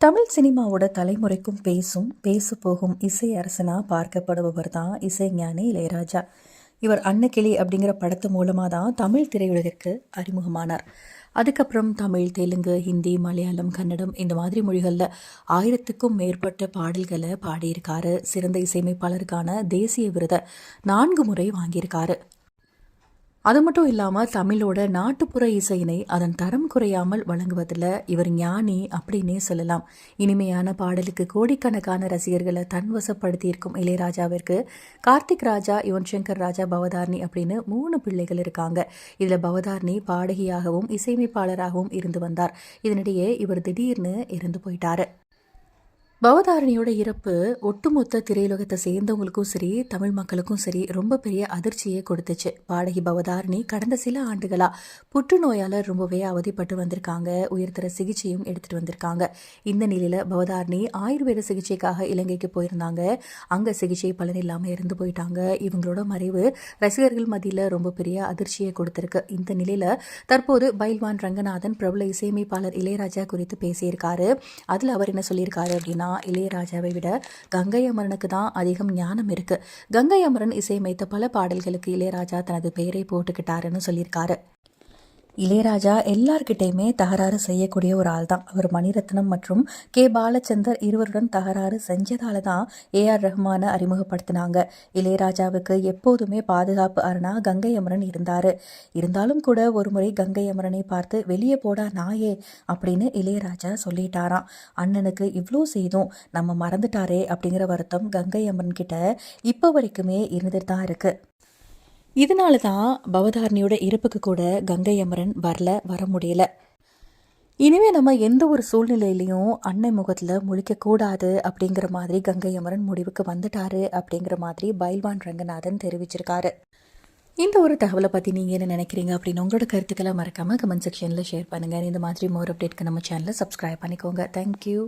தமிழ் சினிமாவோட தலைமுறைக்கும் பேசும் பேசு போகும் இசை அரசனா பார்க்கப்படுபவர் தான் இசைஞானி இளையராஜா. இவர் அன்னக்கிளி அப்படிங்கிற படத்து மூலமாக தான் தமிழ் திரையுலகிற்கு அறிமுகமானார். அதுக்கப்புறம் தமிழ் தெலுங்கு ஹிந்தி மலையாளம் கன்னடம் இந்த மாதிரி மொழிகளில் ஆயிரத்துக்கும் மேற்பட்ட பாடல்களை பாடியிருக்காரு. சிறந்த இசையமைப்பாளருக்கான தேசிய விருதை நான்கு முறை வாங்கியிருக்காரு. அது மட்டும் இல்லாமல் தமிழோட நாட்டுப்புற இசையினை அதன் தரம் குறையாமல் வழங்குவதில் இவர் ஞானி அப்படின்னே சொல்லலாம். இனிமையான பாடலுக்கு கோடிக்கணக்கான ரசிகர்களை தன்வசப்படுத்தியிருக்கும் இளையராஜாவிற்கு கார்த்திக் ராஜா யுவன் சங்கர் ராஜா பவதார்னி அப்படின்னு மூணு பிள்ளைகள் இருக்காங்க. இதில் பவதார்னி பாடகியாகவும் இசையமைப்பாளராகவும் இருந்து வந்தார். இதனிடையே இவர் திடீர்னு இறந்து போயிட்டாரு. பவதாரணியோட இறப்பு ஒட்டுமொத்த திரையுலகத்தை சேர்ந்தவங்களுக்கும் சரி தமிழ் மக்களுக்கும் சரி ரொம்ப பெரிய அதிர்ச்சியை கொடுத்துச்சு. பாடகி பவதாரணி கடந்த சில ஆண்டுகளாக புற்றுநோயால் ரொம்பவே அவதிப்பட்டு வந்திருக்காங்க. உயர்தர சிகிச்சையும் எடுத்துட்டு வந்திருக்காங்க. இந்த நிலையில் பவதாரணி ஆயுர்வேத சிகிச்சைக்காக இலங்கைக்கு போயிருந்தாங்க. அங்கே சிகிச்சை பலன் இல்லாமல் இறந்து போயிட்டாங்க. இவங்களோட மறைவு ரசிகர்கள் மத்தியில் ரொம்ப பெரிய அதிர்ச்சியை கொடுத்துருக்கு. இந்த நிலையில் தற்போது பைல்வான் ரங்கநாதன் பிரபல இசையமைப்பாளர் இளையராஜா குறித்து பேசியிருக்காரு. அதில் அவர் என்ன சொல்லியிருக்காரு அப்படின்னா இளையராஜாவை விட கங்கை அமரனுக்கு தான் அதிகம் ஞானம் இருக்கு. கங்கை அமரன் இசையமைத்த பல பாடல்களுக்கு இளையராஜா தனது பெயரை போட்டுக்கிட்டாருன்னு சொல்லியிருக்காரு. இளையராஜா எல்லார்கிட்டையுமே தகராறு செய்யக்கூடிய ஒரு ஆள் தான் அவர் மணிரத்னம் மற்றும் கே. பாலச்சந்தர் இருவருடன் தகராறு செஞ்சதால தான் ஏஆர் ரஹ்மானை அறிமுகப்படுத்தினாங்க. இளையராஜாவுக்கு எப்போதுமே பாதுகாப்பு அரணா கங்கை அமரன் இருந்தார். இருந்தாலும் கூட ஒரு முறை கங்கை அமரனை பார்த்து வெளியே போடா நாயே அப்படின்னு இளையராஜா சொல்லிட்டாராம். அண்ணனுக்கு இவ்வளோ செய்தும் நம்ம மறந்துட்டாரே அப்படிங்கிற வருத்தம் கங்கை அமரன் கிட்ட இப்போ வரைக்குமே இருந்துட்டு தான் இருக்குது இதனால தான் பவதாரணியோட இறப்புக்கு கூட கங்கை அமரன் வரல வர முடியல. இனிமே நம்ம எந்த ஒரு சூழ்நிலையிலையும் அன்னை முகத்தில் முழிக்கக்கூடாது அப்படிங்கிற மாதிரி கங்கை அமரன் முடிவுக்கு வந்துட்டாரு அப்படிங்கிற மாதிரி பைல்வான் ரங்கநாதன் தெரிவிச்சிருக்காரு. இந்த ஒரு தகவலை பற்றி நீங்கள் என்ன நினைக்கிறீங்க அப்படின்னு உங்களோட கருத்துக்களை மறக்காமல் கமெண்ட் செக்ஷனில் ஷேர் பண்ணுங்கள் இந்த மாதிரி மோர் அப்டேட்க்கு நம்ம சேனலை சப்ஸ்கிரைப் பண்ணிக்கோங்க. தேங்க்யூ